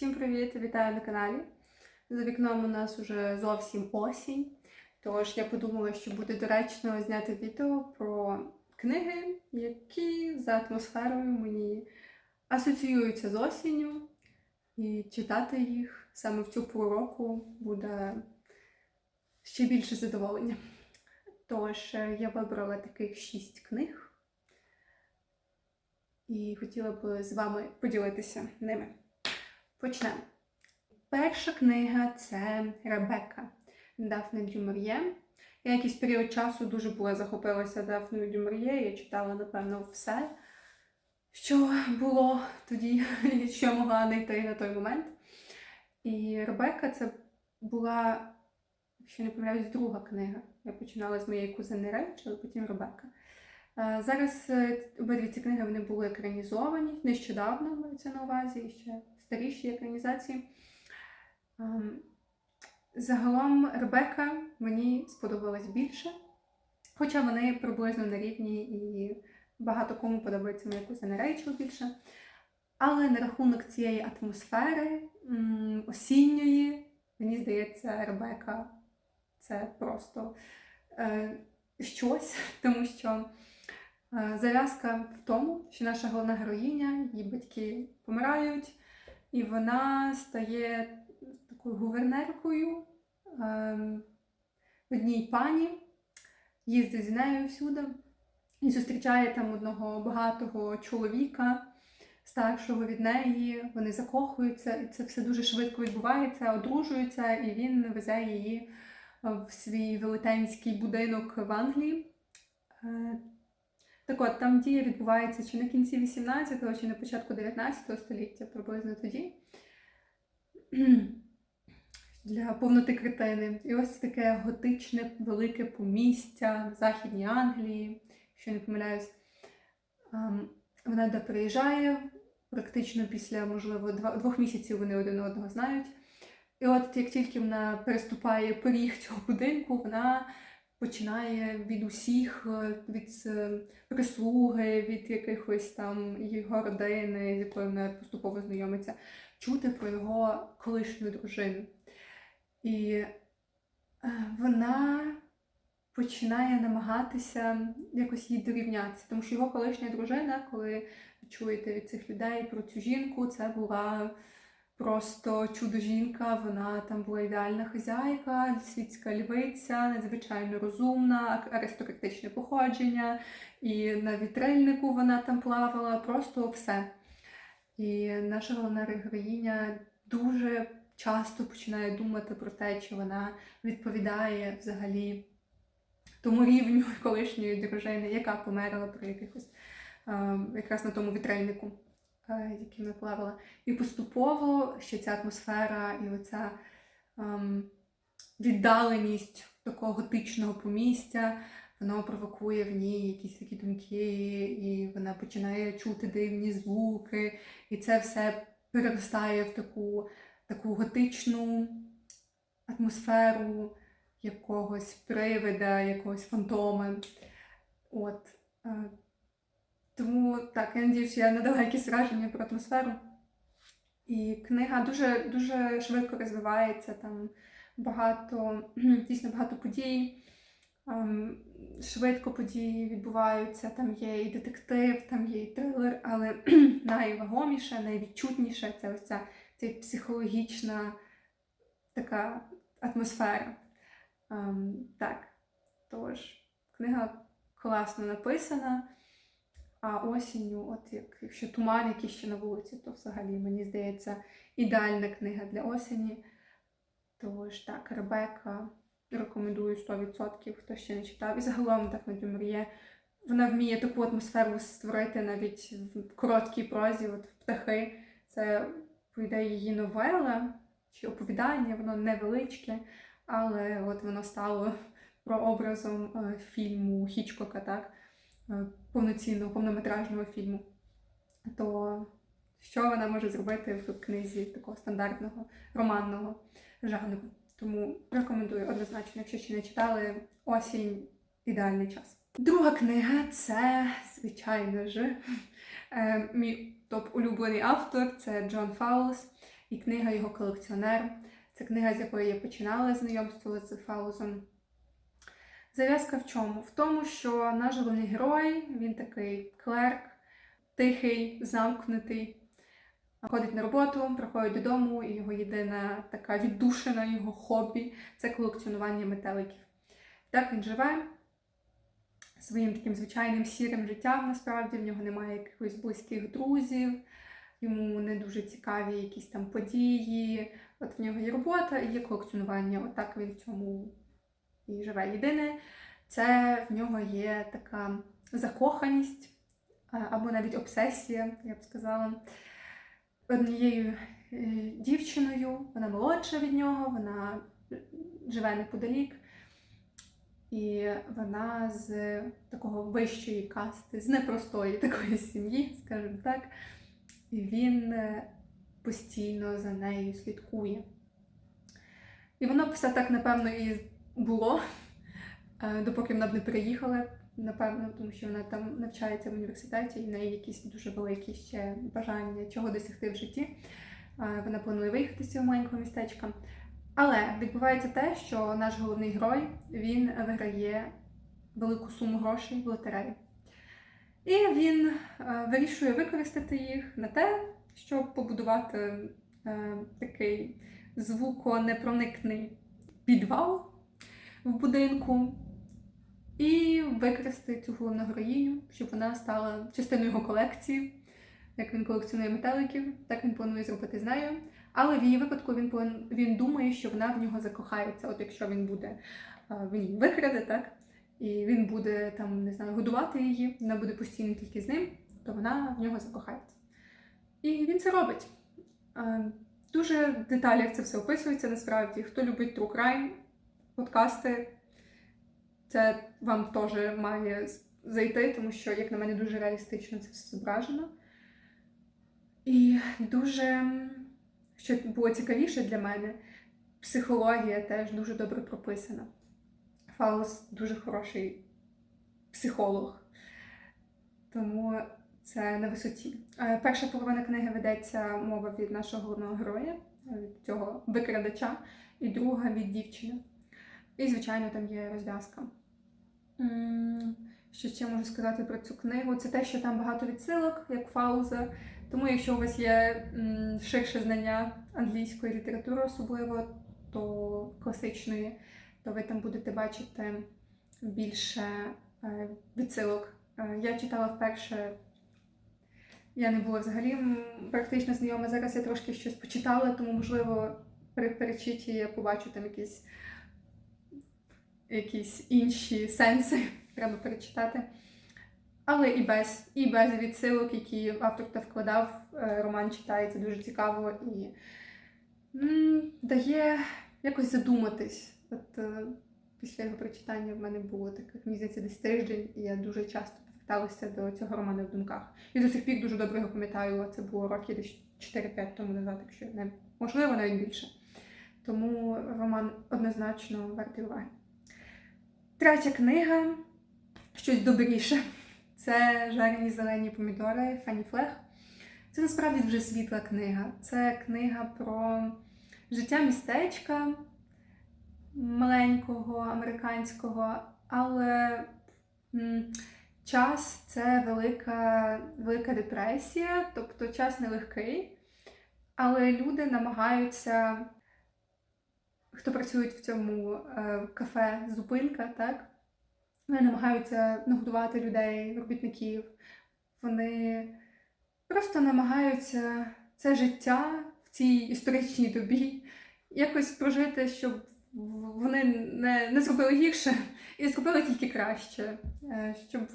Всім привіт! Вітаю на каналі. За вікном у нас уже зовсім осінь. Тож я подумала, що буде доречно зняти відео про книги, які за атмосферою мені асоціюються з осінню. І читати їх саме в цю пору року буде ще більше задоволення. Тож е, я вибрала таких шість книг і хотіла б з вами поділитися ними. Почнемо. Перша книга це Ребекка Дафне Дюмер'є. Я якийсь період часу дуже була захопилася Дафною Дюмер'є. Я читала, напевно, все, що було тоді, що я могла знайти на той момент. І Ребекка це була, якщо не помиляюсь, друга книга. Я починала з моєї кузини Рейчел, а потім Ребекка. Е, Зараз е, обидві ці книги вони були екранізовані нещодавно мається на увазі, ще старіші екранізації. Ем, Загалом Ребека мені сподобалась більше, хоча вони приблизно на рівні і багато кому подобається моя кузина Рейчел більше. Але на рахунок цієї атмосфери осінньої, мені здається, Ребека це просто е, щось, тому що е, зав'язка в тому, що наша головна героїня, її батьки помирають, і вона стає такою гувернеркою ем, одній пані, їздить з нею всюди і зустрічає там одного багатого чоловіка, старшого від неї. Вони закохуються, і це все дуже швидко відбувається, одружуються, і він везе її в свій велетенський будинок в Англії. Так от, там дія відбувається чи на кінці 18-го, чи на початку 19 століття, приблизно тоді. Для повноти картини. І ось таке готичне велике помістя в Західній Англії, якщо не помиляюсь. Ем, Вона де приїжджає практично після, можливо, двох місяців вони один одного знають. І от як тільки вона переступає поріг цього будинку, вона починає від усіх, е, від е, прислуги, від якихось там його родини, з якою вона поступово знайомиться, чути про його колишню дружину. І е, вона починає намагатися якось їй дорівнятися, тому що його колишня дружина, коли чуєте від цих людей про цю жінку, це була просто чудо-жінка, вона там була ідеальна хазяйка, світська львиця, надзвичайно розумна, аристократичне походження, і на вітрильнику вона там плавала, просто все. І наша головна героїня дуже часто починає думати про те, чи вона відповідає взагалі тому рівню колишньої дружини, яка померла при якихось е, якраз на тому вітрильнику, е, яким я. І поступово ще ця атмосфера і оця ем, віддаленість такого готичного помістя. Воно провокує в ній якісь такі думки, і вона починає чути дивні звуки, і це все переростає в таку таку готичну атмосферу якогось привида, якогось фантома. От. Тому так, я надію, я надала якісь враження про атмосферу. І книга дуже, дуже швидко розвивається, там багато, дійсно багато подій. Ем, Швидко події відбуваються, там є і детектив, там є і трилер, але найвагоміше, найвідчутніше це ось ця це психологічна така атмосфера. Ем, так, тож, книга класно написана, а осінню, от як, якщо туман якийсь ще на вулиці, то взагалі, мені здається, ідеальна книга для осені. Тож так, Ребека рекомендую 100%, хто ще не читав. І загалом так на Дюмріє. Вона вміє таку атмосферу створити навіть в короткій прозі, от птахи. Це по її новела чи оповідання, воно невеличке, але от воно стало прообразом е, фільму Хічкока, так? Е, повноцінного, повнометражного фільму. То що вона може зробити в книзі такого стандартного романного жанру? Тому рекомендую однозначно, якщо ще не читали, осінь ідеальний час. Друга книга це, звичайно ж, е, мій топ-улюблений автор це Джон Фаулс. і книга його колекціонер. Це книга, з якої я починала знайомство з Фаузом. Зав'язка в чому? В тому, що наш головний герой, він такий клерк, тихий, замкнутий, ходить на роботу, приходить додому, і його єдина така віддушина, його хобі це колекціонування метеликів. Так він живе своїм таким звичайним сірим життям, насправді в нього немає якихось близьких друзів, йому не дуже цікаві якісь там події. От в нього є робота і є колекціонування. Отак він в цьому і живе. Єдине, це в нього є така закоханість або навіть обсесія, я б сказала, однією е, дівчиною. Вона молодша від нього, вона живе неподалік. І вона з такого вищої касти, з непростої такої сім'ї, скажімо так. І він е, постійно за нею слідкує. І воно все так, напевно, і було, е, допоки вона б не приїхала, напевно, тому що вона там навчається в університеті, і в неї якісь дуже великі ще бажання чого досягти в житті. Е, Вона планує виїхати з цього маленького містечка. Але відбувається те, що наш головний герой він виграє велику суму грошей в лотереї. І він е, вирішує використати їх на те, щоб побудувати такий звуконепроникний підвал в будинку і використати цю головну героїню, щоб вона стала частиною його колекції. Як він колекціонує метеликів, так він планує зробити з нею. Але в її випадку він план... він думає, що вона в нього закохається. От якщо він буде він її викраде, так? І він буде там, не знаю, годувати її, вона буде постійно тільки з ним, то вона в нього закохається. І він це робить. Дуже в деталях це все описується насправді. Хто любить True Crime, подкасти, це вам теж має зайти, тому що, як на мене, дуже реалістично це все зображено. І дуже, що було цікавіше для мене, психологія теж дуже добре прописана. Фаус дуже хороший психолог, тому це на висоті. Е, Перша половина книги ведеться мова від нашого головного героя, від цього викрадача, і друга від дівчини. І, звичайно, там є розв'язка. Що ще можу сказати про цю книгу? Це те, що там багато відсилок, як Фауза. Тому, якщо у вас є ширше знання англійської літератури, особливо, то класичної, то ви там будете бачити більше е, відсилок. Е, я читала вперше, я не була взагалі практично знайома. Зараз я трошки щось почитала, тому, можливо, при перечитті я побачу там якісь, якісь інші сенси, треба перечитати. Але і без, і без відсилок, які автор та вкладав, е, роман читається дуже цікаво і м, дає якось задуматись. От е, після його прочитання в мене було таке, здається, десь тиждень, і я дуже часто поверталася до цього роману в думках. І до сих пір дуже добре його пам'ятаю. Це було роки десь 4-5 тому назад, якщо не можливо, навіть більше. Тому роман однозначно вартий уваги. Третя книга щось добріше. Це жарені зелені помідори Фанні Флех. Це насправді дуже світла книга. Це книга про життя містечка маленького, американського, але час це велика, велика депресія, тобто час нелегкий. Але люди намагаються, хто працюють в цьому е, кафе Зупинка, так? Вони намагаються нагодувати людей, робітників. Вони просто намагаються це життя в цій історичній добі якось прожити, щоб вони не, не зробили гірше і зробили тільки краще. Е, Щоб,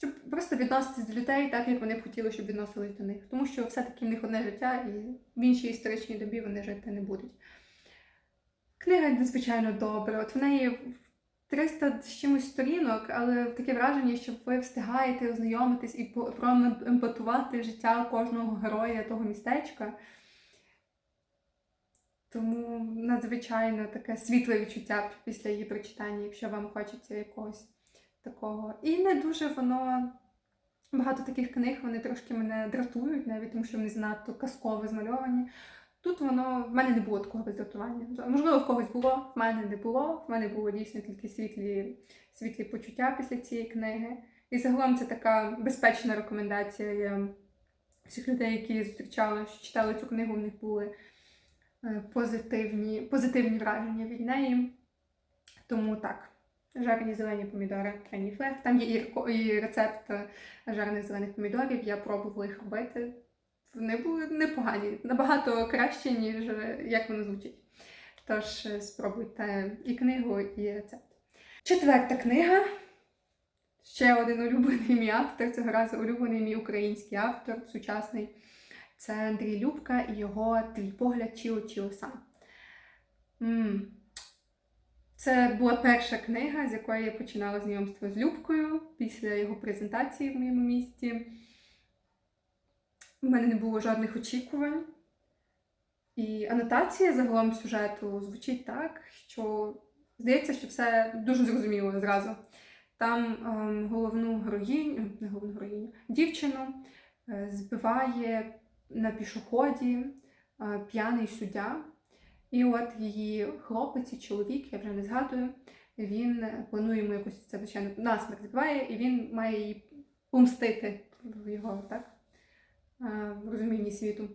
щоб просто відноситись до людей так, як вони б хотіли, щоб відносились до них. Тому що все-таки в них одне життя, і в іншій історичній добі вони жити не будуть. Книга надзвичайно добра. От в неї 300 з чимось сторінок, але таке враження, що ви встигаєте ознайомитись і проемпатувати життя кожного героя того містечка. Тому надзвичайно таке світле відчуття після її прочитання, якщо вам хочеться якогось такого. І не дуже воно Багато таких книг вони трошки мене дратують, навіть тому що вони занадто казково змальовані. Тут воно в мене не було такого роздратування. Можливо, в когось було, в мене не було. В мене було дійсно тільки світлі, світлі почуття після цієї книги. І загалом це така безпечна рекомендація. Я всіх людей, які я зустрічала, що читали цю книгу, в них були е, позитивні, позитивні враження від неї. Тому так, жарені зелені помідори Флег. Там є і, рецепт е, жарених зелених помідорів. Я пробувала їх робити. Вони були непогані, набагато краще, ніж е, як воно звучить. Тож е, спробуйте і книгу, і рецепт. Четверта книга. Ще один улюблений мій автор, цього разу улюблений мій український автор, сучасний. Це Андрій Любка і його Твій погляд Чіо Чіо Сан. Це була перша книга, з якої я починала знайомство з Любкою після його презентації в моєму місті. У мене не було жодних очікувань. І анотація загалом сюжету звучить так, що здається, що все дуже зрозуміло зразу. Там ем, головну героїню, не головну героїню, дівчину е, збиває на пішоході е, п'яний суддя. І от її хлопець і чоловік, я вже не згадую, він планує йому якось це звичайно насмерть збиває, і він має її помстити в його так, в розумінні світу.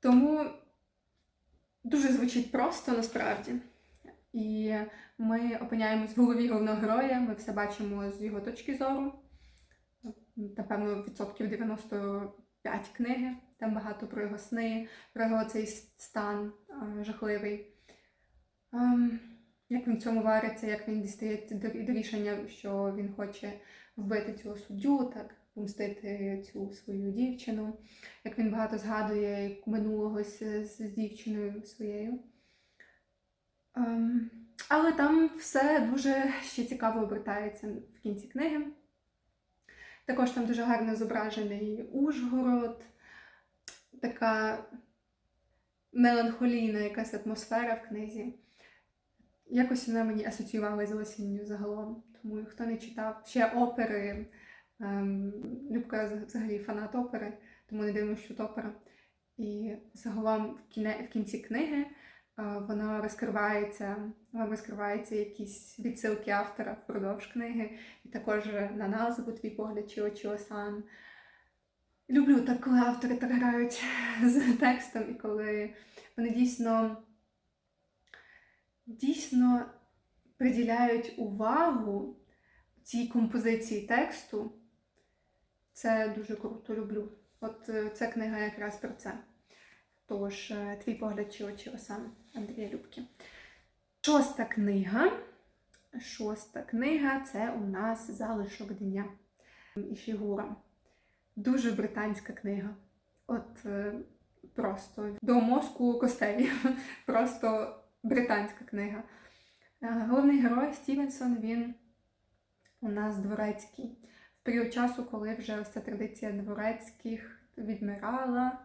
Тому дуже звучить просто насправді. І ми опиняємось в голові головного героя, ми все бачимо з його точки зору. Напевно, відсотків 95 книги. Там багато про його сни, про його цей стан жахливий. Ем, як він в цьому вариться, як він дістає до, рішення, що він хоче вбити цього суддю, так, помстити цю свою дівчину, як він багато згадує минулого з, з дівчиною своєю. Ем, але там все дуже ще цікаво обертається в кінці книги. Також там дуже гарно зображений Ужгород, така меланхолійна якась атмосфера в книзі. Якось вона мені асоціювалася з осінню загалом. Тому хто не читав ще опери, ем, Любка взагалі фанат опери, тому не дивно, що опера. І загалом в, кіне, в кінці книги воно розкривається, вам розкриваються якісь відсилки автора впродовж книги, і також на назву твій погляд Чіо Чіо Сан. Люблю так, коли автори так грають з текстом, і коли вони дійсно дійсно приділяють увагу цій композиції тексту. Це дуже круто люблю. От е, ця книга якраз про це. Тож, е, твій погляд чи очі сам Андрія Любки. Шоста книга. Шоста книга це у нас залишок дня і фігура. Дуже британська книга. От е, просто до мозку костей. Просто британська книга. Е, Головний герой Стівенсон, він у нас дворецький. В період часу, коли вже ось ця традиція дворецьких відмирала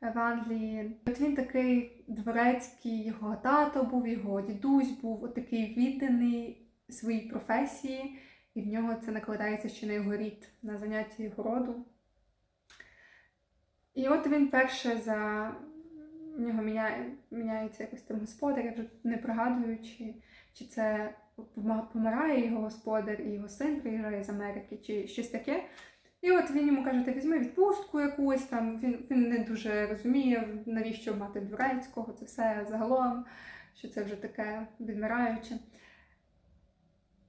в Англії. От він такий дворецький, його тато був, його дідусь був от такий відданий своїй професії, і в нього це накладається ще на його рід, на заняття городу. І от він перше за в нього міняє, міняється якось там господар, я вже не пригадую, чи, чи це помирає його господар і його син приїжджає з Америки, чи щось таке. І от він йому каже, ти візьми відпустку якусь там. Він він не дуже розуміє, навіщо мати дворецького, це все загалом, що це вже таке відмираюче.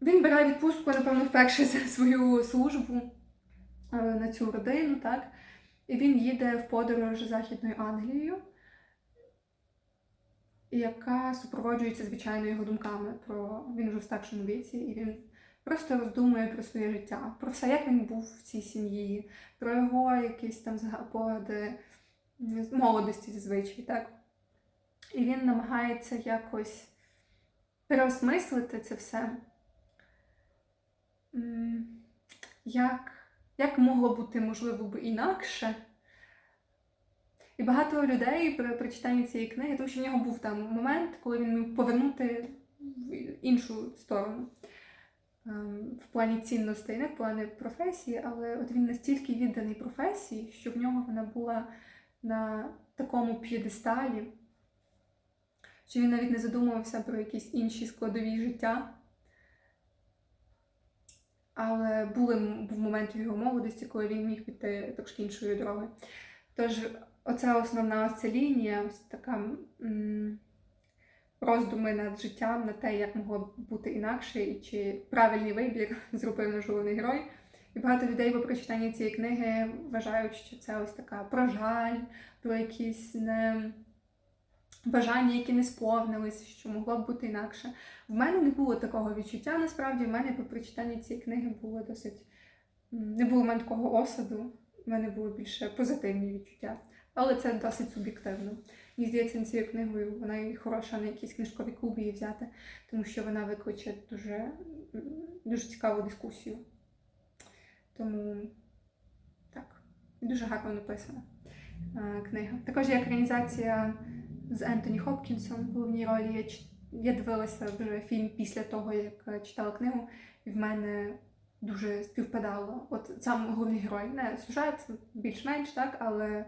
Він бере відпустку, напевно, вперше за свою службу е, на цю родину, так? І він їде в подорож Західною Англією, яка супроводжується, звичайно, його думками про він вже в старшому віці, і він просто роздумує про своє життя, про все, як він був в цій сім'ї, про його якісь там погляди молодості зазвичай, так? І він намагається якось переосмислити це все. Як, як могло бути, можливо, б інакше? І багато людей при прочитанні цієї книги, тому що в нього був там момент, коли він міг повернути в іншу сторону. ем, в плані цінностей, не в плані професії, але от він настільки відданий професії, що в нього вона була на такому п'єдесталі, що він навіть не задумувався про якісь інші складові життя. Але були, був момент в його молодості, коли він міг піти трошки іншою дорогою. Тож, оця основна ось ця лінія, ось така м, роздуми над життям, на те, як могло б бути інакше, і чи правильний вибір зробив наш герой. І багато людей по прочитанні цієї книги вважають, що це ось така про жаль, про якісь не... бажання, які не сповнились, що могло б бути інакше. В мене не було такого відчуття. Насправді, в мене по прочитанні цієї книги було досить. Не було в мене такого осаду, в мене було більше позитивні відчуття. Але це досить суб'єктивно. Мені здається, цією книгою вона і хороша на якісь книжкові клуби її взяти, тому що вона викличе дуже, дуже цікаву дискусію. Тому так, дуже гарно написана е, книга. Також є екранізація з Ентоні Хопкінсом в головній ролі. Я, дивилася вже фільм після того, як е, читала книгу, і в мене дуже співпадало. От сам головний герой, не сюжет більш-менш так, але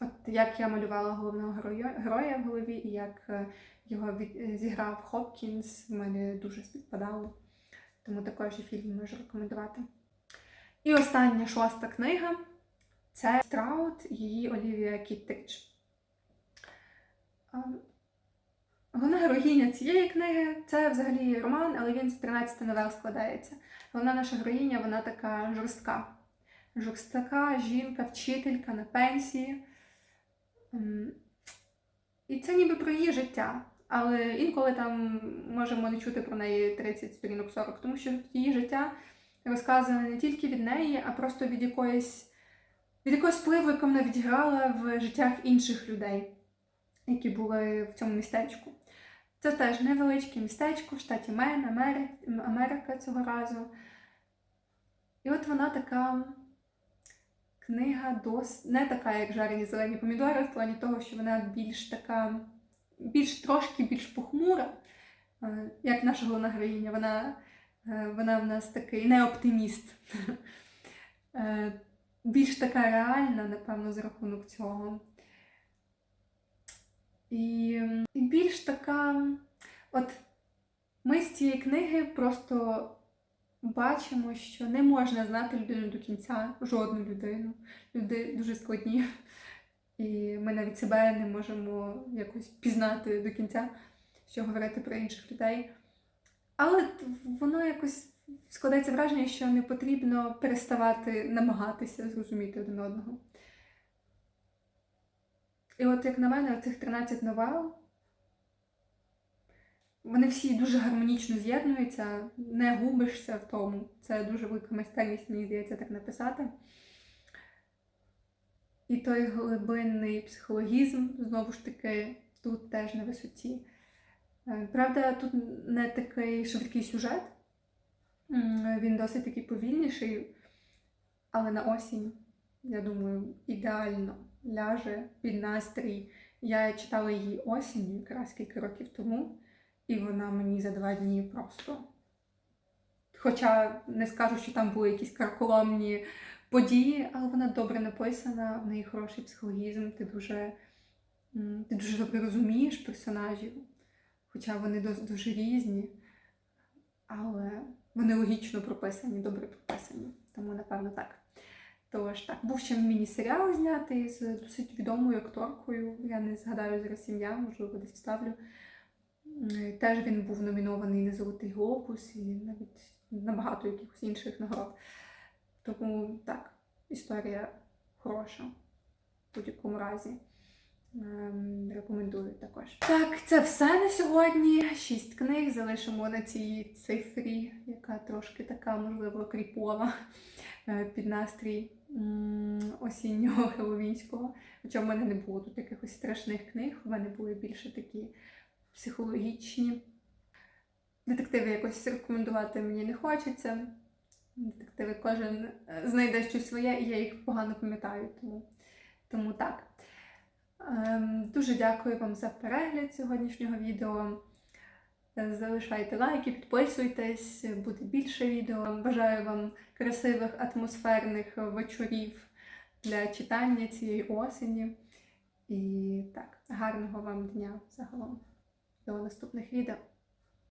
от як я малювала головного героя, героя в голові, і як е, його е, зіграв Хопкінс, в мене дуже співпадало. Тому також і фільм можу рекомендувати. І остання шоста книга це Страут, її Олівія Кіттридж. Головна героїня цієї книги це взагалі роман, але він з 13 новел складається. Головна наша героїня, вона така жорстка. Жорстка жінка, вчителька на пенсії. І це ніби про її життя. Але інколи там можемо не чути про неї 30 сторінок 40, тому що її життя розказане не тільки від неї, а просто від якоїсь від якогось впливу, яку вона відіграла в життях інших людей, які були в цьому містечку. Це теж невеличке містечко в штаті Мен, Амери... Америка цього разу. І от вона така книга дос... не така, як жарені зелені помідори, в плані того, що вона більш така, більш трошки більш похмура, е, як наша головна героїня. Вона, е, вона в нас такий не оптиміст. Е, Більш така реальна, напевно, за рахунок цього. І, і більш така. От ми з цієї книги просто бачимо, що не можна знати людину до кінця, жодну людину. Люди дуже складні. І ми навіть себе не можемо якось пізнати до кінця, що говорити про інших людей. Але воно якось складається враження, що не потрібно переставати намагатися зрозуміти один одного. І от, як на мене, цих 13 новел, вони всі дуже гармонічно з'єднуються, не губишся в тому. Це дуже велика майстерність, мені здається, так написати. І той глибинний психологізм, знову ж таки, тут теж на висоті. Е, Правда, тут не такий швидкий сюжет, він досить такий повільніший, але на осінь, я думаю, ідеально ляже під настрій. Я читала її осінню, якраз кілька років тому, і вона мені за два дні просто. Хоча не скажу, що там були якісь карколомні події, але вона добре написана, в неї хороший психологізм, ти дуже, ти дуже добре розумієш персонажів, хоча вони дуже різні, але вони логічно прописані, добре прописані. Тому, напевно, так. Тож так, був ще міні-серіал знятий з досить відомою акторкою. Я не згадаю зараз ім'я, можливо, десь вставлю. Теж він був номінований на Золотий Глобус і навіть на багато якихось інших нагород. Тому так, історія хороша в будь-якому разі. Ем, Рекомендую також. Так, це все на сьогодні. Шість книг залишимо на цій цифрі, яка трошки така, можливо, кріпова е, під настрій осіннього хеловінського. Хоча в мене не було тут якихось страшних книг, в мене були більше такі психологічні. Детективи якось рекомендувати мені не хочеться. Детективи кожен е, знайде щось своє, і я їх погано пам'ятаю, тому, тому так. Ем, Дуже дякую вам за перегляд сьогоднішнього відео. Залишайте лайки, підписуйтесь, буде більше відео. Бажаю вам красивих атмосферних вечорів для читання цієї осені. І так, гарного вам дня загалом. До наступних відео.